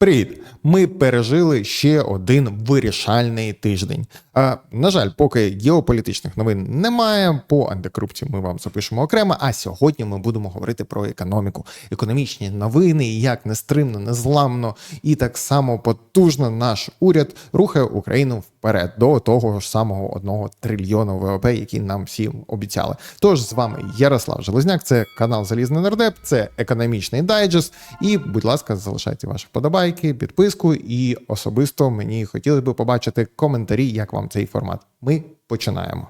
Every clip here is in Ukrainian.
Привіт! Ми пережили ще один вирішальний тиждень. А, на жаль, поки геополітичних новин немає, по антикорупції ми вам запишемо окремо. А сьогодні ми будемо говорити про економіку, економічні новини, як нестримно, незламно і так само потужно наш уряд рухає Україну вперед до того ж самого одного трильйона ВВП, який нам всім обіцяли. Тож з вами Ярослав Железняк, це канал Залізний Нардеп, це економічний дайджест. І, будь ласка, залишайте ваші вподобайки, підписку. І особисто мені хотілося б побачити коментарі, як вам цей формат. Ми починаємо.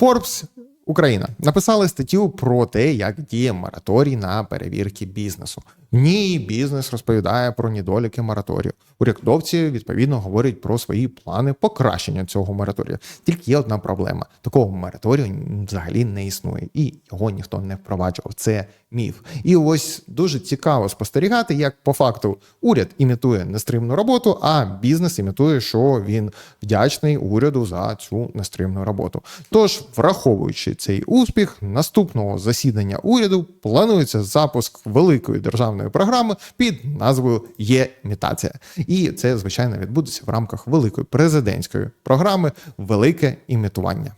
Forbes Україна написали статтю про те, як діє мораторій на перевірки бізнесу. В ній бізнес розповідає про недоліки мораторію. Урядовці відповідно говорять про свої плани покращення цього мораторію. Тільки є одна проблема: такого мораторію взагалі не існує, і його ніхто не впроваджував. Це міф. І ось дуже цікаво спостерігати, як по факту уряд імітує нестримну роботу, а бізнес імітує, що він вдячний уряду за цю нестримну роботу. Тож, враховуючи цей успіх, наступного засідання уряду планується запуск великої державної програми під назвою Є-мітація. І це звичайно відбудеться в рамках великої президентської програми Велике імітування.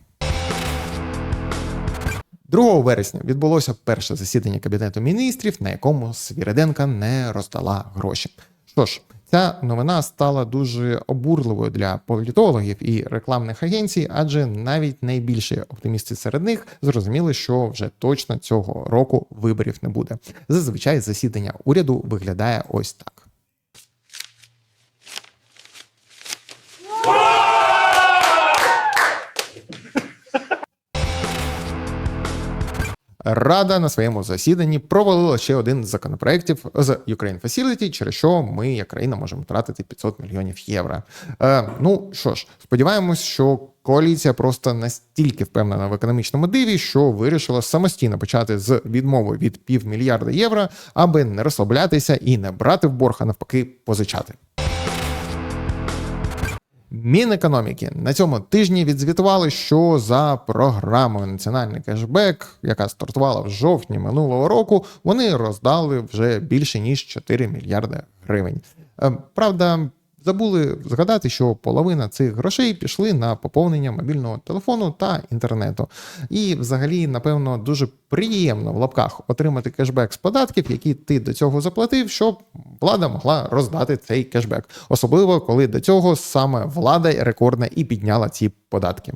2 вересня відбулося перше засідання кабінету міністрів, на якому Свіриденка не роздала гроші. Що ж, ця новина стала дуже обурливою для політологів і рекламних агенцій, адже навіть найбільші оптимісти серед них зрозуміли, що вже точно цього року виборів не буде. Зазвичай засідання уряду виглядає ось так. Рада на своєму засіданні провалила ще один з законопроєктів з Ukraine Facility, через що ми, як країна, можемо втратити 500 мільйонів євро. Е, ну що ж, сподіваємось, що коаліція просто настільки впевнена в економічному диві, що вирішила самостійно почати з відмови від півмільярда євро, аби не розслаблятися і не брати в борг, а навпаки, позичати. Мінекономіки на цьому тижні відзвітували, що за програмою Національний кешбек, яка стартувала в жовтні минулого року, вони роздали вже більше ніж 4 мільярди гривень. Е, Правда, забули згадати, що половина цих грошей пішли на поповнення мобільного телефону та інтернету. І, взагалі, напевно, дуже приємно в лапках отримати кешбек з податків, які ти до цього заплатив, щоб влада могла роздати цей кешбек, особливо коли до цього саме влада рекордна і підняла ці податки.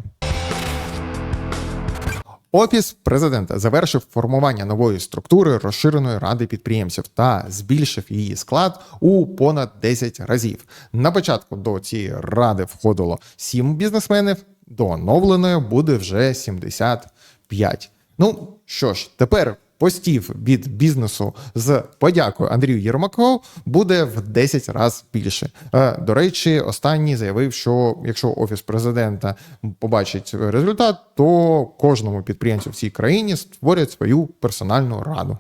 Офіс президента завершив формування нової структури розширеної ради підприємців та збільшив її склад у понад 10 разів. На початку до цієї ради входило 7 бізнесменів, до оновленої буде вже 75. Ну що ж, тепер постів від бізнесу з подякою Андрію Єрмакову буде в 10 разів більше. Е, До речі, останній заявив, що якщо офіс президента побачить результат, то кожному підприємцю в цій країні створять свою персональну раду.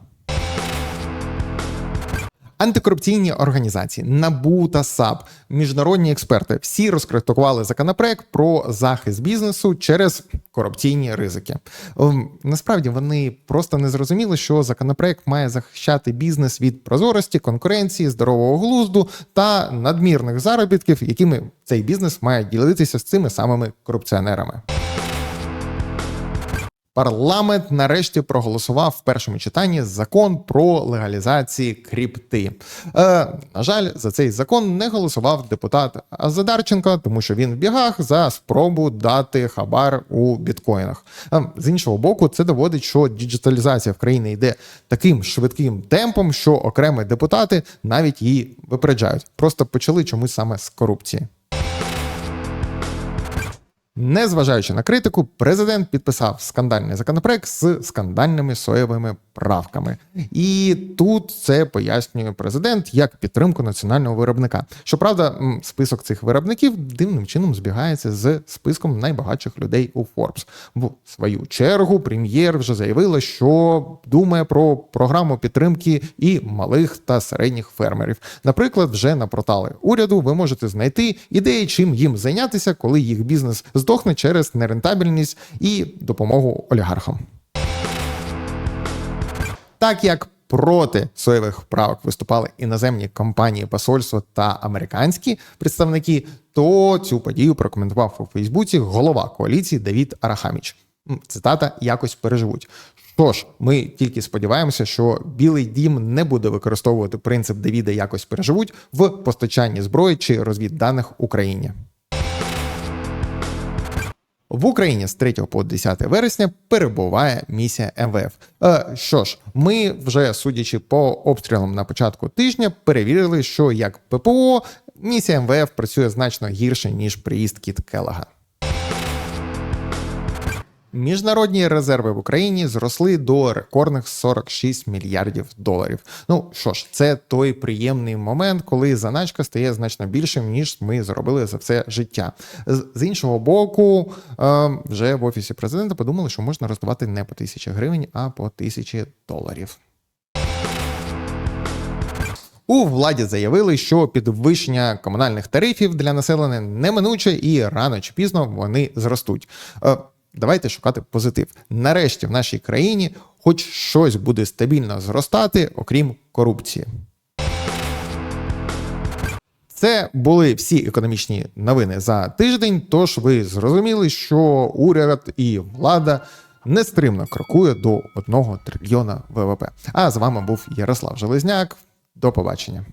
Антикорупційні організації НАБУ та САП, міжнародні експерти всі розкритикували законопроект про захист бізнесу через корупційні ризики. Ем, Насправді вони просто не зрозуміли, що законопроект має захищати бізнес від прозорості, конкуренції, здорового глузду та надмірних заробітків, якими цей бізнес має ділитися з цими самими корупціонерами. Парламент нарешті проголосував в першому читанні закон про легалізації крипти. Е, на жаль, за цей закон не голосував депутат Задарченко, тому що він в бігах за спробу дати хабар у біткоїнах. Е, з іншого боку, це доводить, що діджиталізація в країні йде таким швидким темпом, що окремі депутати навіть її випереджають. Просто почали чомусь саме з корупції. Незважаючи на критику, президент підписав скандальний законопроект з скандальними соєвими правками. І тут це пояснює президент як підтримку національного виробника. Щоправда, список цих виробників дивним чином збігається з списком найбагатших людей у Forbes. В свою чергу прем'єр вже заявила, що думає про програму підтримки і малих та середніх фермерів. Наприклад, вже на портали уряду ви можете знайти ідеї, чим їм зайнятися, коли їх бізнес здохне через нерентабельність і допомогу олігархам. Так як проти соєвих правок виступали іноземні компанії, посольства та американські представники, то цю подію прокоментував у Фейсбуці голова коаліції Давід Арахаміч. Цитата якось переживуть. Що ж, ми тільки сподіваємося, що Білий Дім не буде використовувати принцип Давіда якось переживуть в постачанні зброї чи розвідданих Україні. В Україні з 3 по 10 вересня перебуває місія МВФ. Е, що ж, ми вже судячи по обстрілам на початку тижня, перевірили, що як ППО місія МВФ працює значно гірше ніж приїзд Кіт Келага. Міжнародні резерви в Україні зросли до рекордних 46 мільярдів доларів. Ну що ж, це той приємний момент, коли заначка стає значно більшим, ніж ми зробили за все життя. З, іншого боку, е, вже в офісі президента подумали, що можна роздавати не по тисячі гривень, а по тисячі доларів. У владі заявили, що підвищення комунальних тарифів для населення неминуче і рано чи пізно вони зростуть. Давайте шукати позитив. Нарешті в нашій країні хоч щось буде стабільно зростати, окрім корупції. Це були всі економічні новини за тиждень. Тож ви зрозуміли, що уряд і влада нестримно крокує до 1 трильйона ВВП. А з вами був Ярослав Железняк. До побачення.